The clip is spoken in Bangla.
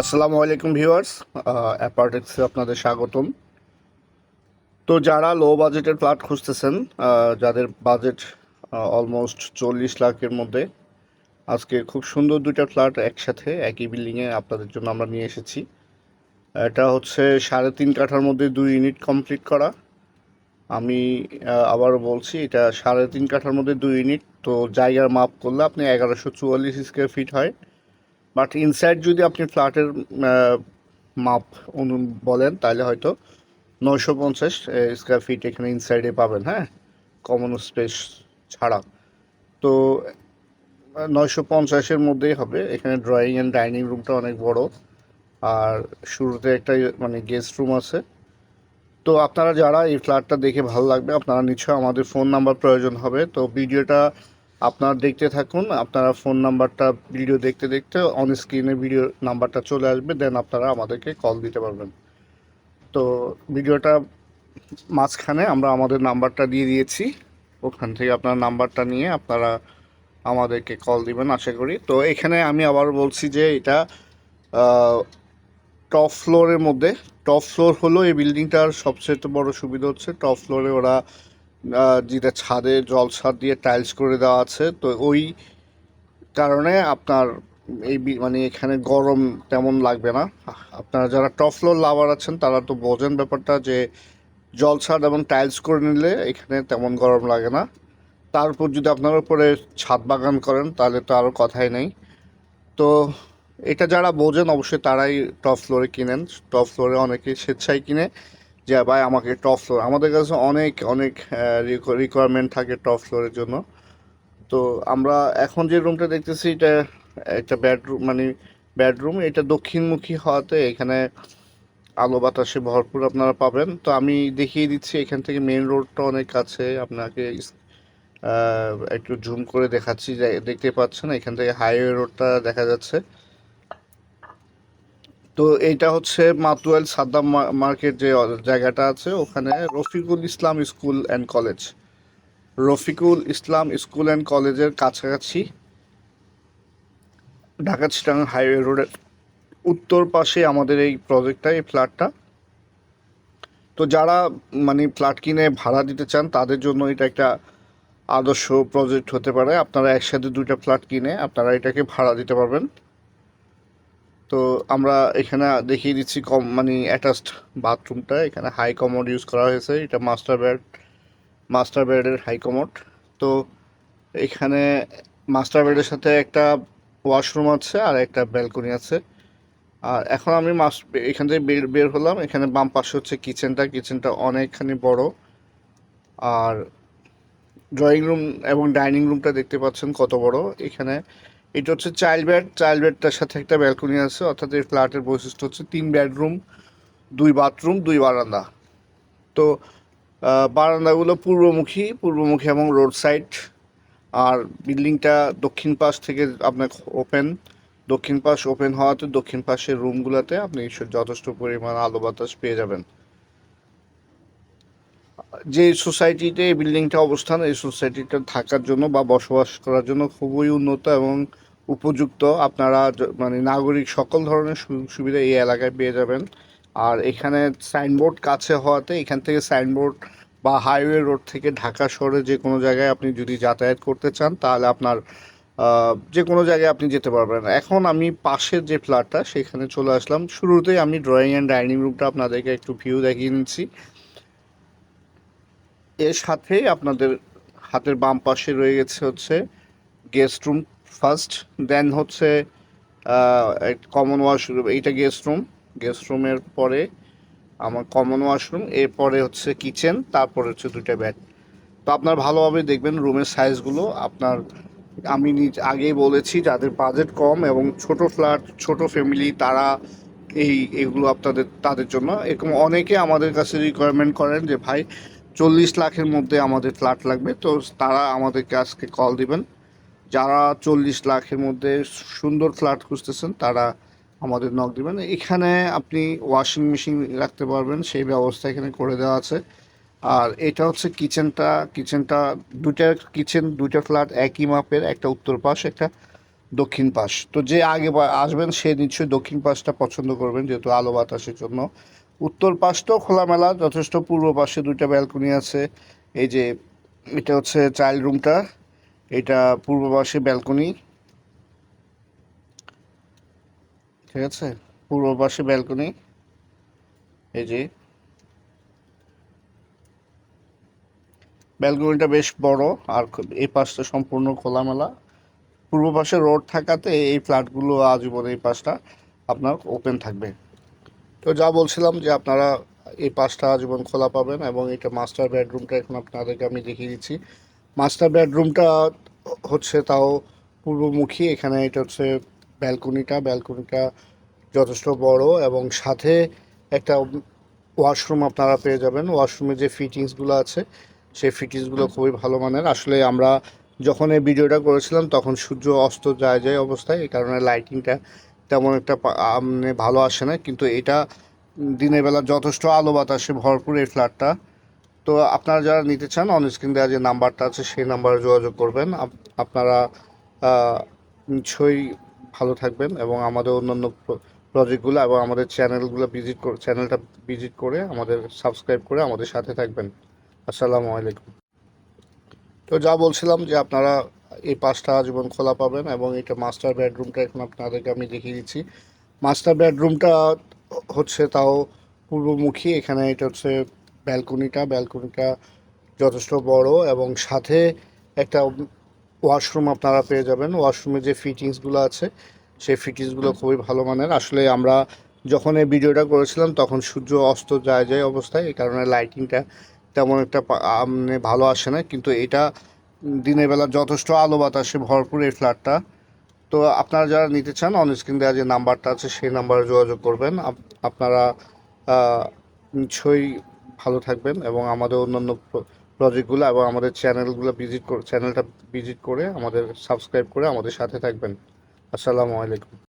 আসসালামু আলাইকুম ভিউয়ার্স অ্যাপার্টেক্সে আপনাদের স্বাগতম। তো যারা লো বাজেটের ফ্ল্যাট খুঁজতেছেন যাদের বাজেট অলমোস্ট চল্লিশ লাখের মধ্যে, আজকে খুব সুন্দর দুইটা ফ্ল্যাট একসাথে, একই বিল্ডিংয়ে আপনাদের জন্য আমরা নিয়ে এসেছি। এটা হচ্ছে সাড়ে তিন কাঠার মধ্যে দুই ইউনিট কমপ্লিট করা। আমি আবারও বলছি, এটা সাড়ে তিন কাঠার মধ্যে দুই ইউনিট তো জায়গার মাপ করলে আপনি এগারোশো চুয়াল্লিশ স্কোয়ার ফিট হয়। বাট ইনসাইড যদি আপনি ফ্ল্যাটের মাপ অনু, বলেন, তাহলে হয়তো নয়শো পঞ্চাশ স্কোয়ার ফিট এখানে ইনসাইডে পাবেন হ্যাঁ? কমন স্পেস ছাড়া। তো, নয়শো পঞ্চাশের মধ্যেই হবে। এখানে ড্রয়িং অ্যান্ড ডাইনিং রুমটা অনেক বড়। আর শুরুতে একটা মানে গেস্ট রুম আছে। তো আপনারা যারা এই ফ্ল্যাটটা দেখে ভালো লাগবে, আপনারা নিশ্চয়ই আমাদের ফোন নাম্বার প্রয়োজন হবে। তো ভিডিওটা আপনারা দেখতে থাকুন, আপনারা ফোন নাম্বারটা ভিডিও দেখতে দেখতে অন স্ক্রিনে ভিডিও নাম্বারটা চলে আসবে দেন আপনারা আমাদেরকে কল দিতে পারবেন। তো ভিডিওটা মাঝখানে আমরা আমাদের নাম্বারটা দিয়ে দিয়েছি। ওখান থেকে আপনার নাম্বারটা নিয়ে আপনারা আমাদেরকে কল দিবেন, আশা করি। তো এখানে আমি আবার বলছি যে এটা টপ ফ্লোরের মধ্যে টপ ফ্লোর হলো এই বিল্ডিংটার সবচেয়ে বড় সুবিধা হচ্ছে টপ ফ্লোরে ওরা যেটা ছাদে জল ছাদ দিয়ে টাইলস করে দেওয়া আছে, তো ওই কারণে আপনার এই মানে এখানে গরম তেমন লাগবে না। আপনারা যারা টপ ফ্লোর লাভার আছেন, তারা তো বোঝেন ব্যাপারটা যে জল ছাদ এবং টাইলস করে নিলে এখানে তেমন গরম লাগে না। তারপর যদি আপনার উপরে ছাদ বাগান করেন, তাহলে তো আরও কথাই নেই। তো এটা যারা বোঝেন, অবশ্যই তারাই টপ ফ্লোরে কিনেন। টপ ফ্লোরে অনেকে স্বেচ্ছায় কিনে। যে, ভাই, আমাকে টপ ফ্লোর আমাদের কাছে অনেক অনেক রিকোয়ারমেন্ট থাকে টপ ফ্লোরের জন্য। তো আমরা এখন যে রুমটা দেখতেছি, এটা একটা বেডরুম মানে বেডরুম এটা দক্ষিণমুখী হওয়াতে এখানে আলো বাতাসে ভরপুর আপনারা পাবেন। তো আমি দেখিয়ে দিচ্ছি, এখান থেকে মেন রোডটা অনেক কাছে। আপনাকে একটু জুম করে দেখাচ্ছি দেখতে পাচ্ছেন, এখান থেকে হাইওয়ে রোডটা দেখা যাচ্ছে। তো এইটা হচ্ছে মাতুয়াল সাদ্দাম মার্কেট যে জায়গাটা আছে, ওখানে Rafiqul Islam school and college. Rafiqul Islam school and কলেজের কাছাকাছি, ঢাকা চিটাং হাইওয়ে রোডের উত্তর পাশে আমাদের এই প্রজেক্টটা, এই ফ্ল্যাটটা। তো যারা মানে ফ্ল্যাট কিনে ভাড়া দিতে চান, তাদের জন্য এটা একটা আদর্শ প্রজেক্ট হতে পারে। আপনারা একসাথে দুইটা ফ্ল্যাট কিনে আপনারা এটাকে ভাড়া দিতে পারবেন। তো আমরা এখানে দেখিয়ে দিচ্ছি কম মানে অ্যাটাচড বাথরুমটা এখানে হাই কমোড ইউজ করা হয়েছে। এটা মাস্টার বেড মাস্টার বেডের হাই কমোড তো এখানে মাস্টার বেডের সাথে একটা ওয়াশরুম আছে আর একটা ব্যালকনি আছে। আর এখন আমি মাস এখান থেকে বের বের হলাম। এখানে বাম পাশে হচ্ছে কিচেনটা কিচেনটা অনেকখানি বড়। আর ড্রয়িং রুম এবং ডাইনিং রুমটা দেখতে পাচ্ছেন কত বড়। এখানে এটা হচ্ছে চাইল্ড বেড চাইল্ড বেডটার সাথে একটা ব্যালকনি আছে, অর্থাৎ এই ফ্ল্যাটের বৈশিষ্ট্য হচ্ছে তিন বেডরুম দুই বাথরুম দুই বারান্দা। তো বারান্দাগুলো পূর্বমুখী পূর্বমুখী এবং রোড সাইড আর বিল্ডিংটা দক্ষিণ পাশ থেকে আপনার ওপেন দক্ষিণ পাশ ওপেন হওয়াতে দক্ষিণ পাশের রুমগুলোতে আপনি যথেষ্ট পরিমাণ আলো বাতাস পেয়ে যাবেন। যে সোসাইটিতে এই বিল্ডিংটা অবস্থান, এই সোসাইটিটা থাকার জন্য বা বসবাস করার জন্য খুবই উন্নত এবং উপযুক্ত, আপনারা মানে নাগরিক সকল ধরনের সুযোগ সুবিধা এই এলাকায় পেয়ে যাবেন। আর এখানে সাইনবোর্ড কাছে হওয়াতে এখান থেকে সাইনবোর্ড বা হাইওয়ে রোড থেকে ঢাকা শহরে যে কোনো জায়গায় আপনি যদি যাতায়াত করতে চান, তাহলে আপনার যে কোনো জায়গায় আপনি যেতে পারবেন। এখন আমি পাশের যে ফ্ল্যাটটা, সেখানে চলে আসলাম। শুরুতেই আমি ড্রয়িং অ্যান্ড ডাইনিং রুমটা আপনাদেরকে একটু ভিউ দেখিয়ে নিচ্ছি। এর সাথে আপনাদের হাতের বাম পাশে রয়ে গেছে হচ্ছে গেস্ট রুম ফার্স্ট, দেন হচ্ছে কমন ওয়াশরুম এইটা গেস্ট রুম গেস্ট রুমের পরে আমার কমন ওয়াশরুম এরপরে হচ্ছে কিচেন তারপরে হচ্ছে দুইটা ব্যাড তো আপনার ভালোভাবে দেখবেন রুমের সাইজগুলো আপনার, আমি নিজ, আগেই বলেছি, যাদের বাজেট কম এবং ছোট ফ্ল্যাট ছোট ফ্যামিলি তারা এই, এগুলো আপনাদের, তাদের জন্য। এরকম অনেকে আমাদের কাছে রিকোয়ারমেন্ট করেন যে, ভাই, চল্লিশ লাখের মধ্যে আমাদের ফ্ল্যাট লাগবে। তো তারা আমাদেরকে আজকে কল দিবেন। যারা চল্লিশ লাখের মধ্যে সুন্দর ফ্ল্যাট খুঁজতেছেন, তারা আমাদের নক দিবেন। এখানে আপনি ওয়াশিং মেশিন রাখতে পারবেন, সেই ব্যবস্থা এখানে করে দেওয়া আছে। আর এটা হচ্ছে কিচেনটা কিচেনটা দুইটা কিচেন দুইটা ফ্ল্যাট একই মাপের, একটা উত্তর পাশ, একটা দক্ষিণ পাশ। তো যে আগে আসবেন, সে নিশ্চয়ই দক্ষিণ পাশটা পছন্দ করবেন, যেহেতু আলো বাতাসের জন্য। উত্তর পাশটাও খোলামেলা, যথেষ্ট পূর্ব পাশে দুইটা ব্যালকনি আছে। এই যে, এটা হচ্ছে চাইল্ড রুমটা এটা পূর্ব পাশে ব্যালকনি। ঠিক আছে? পূর্ব পাশে ব্যালকনি। এই যে। ব্যালকনিটা বেশ বড়, আর এই পাশটা সম্পূর্ণ খোলামেলা। পূর্ব পাশে রোড থাকাতে এই ফ্ল্যাটগুলো আজীবন এই পাশটা আপনার ওপেন থাকবে। তো যা বলছিলাম যে আপনারা এই পাশটা আজীবন খোলা পাবেন এবং এটা মাস্টার বেডরুমটা এখন আপনাদেরকে আমি দেখিয়ে দিচ্ছি। মাস্টার বেডরুমটা হচ্ছে তাও পূর্বমুখী। এখানে এটা হচ্ছে ব্যালকনিটা। ব্যালকনিটা যথেষ্ট বড় এবং সাথে একটা ওয়াশরুম আপনারা পেয়ে যাবেন। ওয়াশরুমে যে ফিটিংসগুলো আছে সেই ফিটিংসগুলো খুবই ভালো মানের। আসলে আমরা যখন এই ভিডিওটা করেছিলাম তখন সূর্য অস্ত যায় যায় অবস্থায় এই কারণে লাইটিংটা তেমন একটা মানে ভালো আসে না। কিন্তু এটা দিনের বেলা যথেষ্ট আলো বাতাসে ভরপুর এই ফ্ল্যাটটা। তো আপনারা যারা নিতে চান অন স্ক্রিন দেওয়া যে নাম্বারটা আছে, সেই নাম্বারে যোগাযোগ করবেন। আপ- আপনারা নিশ্চয়ই ভালো থাকবেন এবং আমাদের অন্যান্য প্রজেক্টগুলো এবং আমাদের চ্যানেলগুলো ভিজিট চ্যানেলটা ভিজিট করে আমাদের সাবস্ক্রাইব করে আমাদের সাথে থাকবেন। আসসালামু আলাইকুম। তো যা বলছিলাম যে আপনারা এই পাঁচটা আজীবন খোলা পাবেন এবং এটা মাস্টার বেডরুমটা এখন আপনাদেরকে আমি দেখিয়ে দিচ্ছি। মাস্টার বেডরুমটা হচ্ছে তাও পূর্বমুখী, এখানে এটা হচ্ছে ব্যালকনিটা ব্যালকনিটা যথেষ্ট বড় এবং সাথে একটা ওয়াশরুম আপনারা পেয়ে যাবেন। ওয়াশরুমে যে ফিটিংসগুলো আছে, সেই ফিটিংসগুলো খুবই ভালো মানের। আসলে আমরা যখন এই ভিডিওটা করেছিলাম, তখন সূর্য অস্ত যায় যায় অবস্থায়, এই কারণে লাইটিংটা তেমন একটা মানে ভালো আসে না। কিন্তু এটা দিনের বেলা যথেষ্ট আলো বাতাসে ভরপুর এই ফ্ল্যাটটা। তো আপনারা যারা নিতে চান অন স্ক্রিন দেওয়া যে নাম্বারটা আছে, সেই নাম্বারে যোগাযোগ করবেন। আপ- আপনারা নিশ্চয়ই ভালো থাকবেন এবং আমাদের অন্যান্য প্রজেক্টগুলো এবং আমাদের চ্যানেলগুলো ভিজিট চ্যানেলটা ভিজিট করে আমাদের সাবস্ক্রাইব করে আমাদের সাথে থাকবেন। আসসালামু আলাইকুম।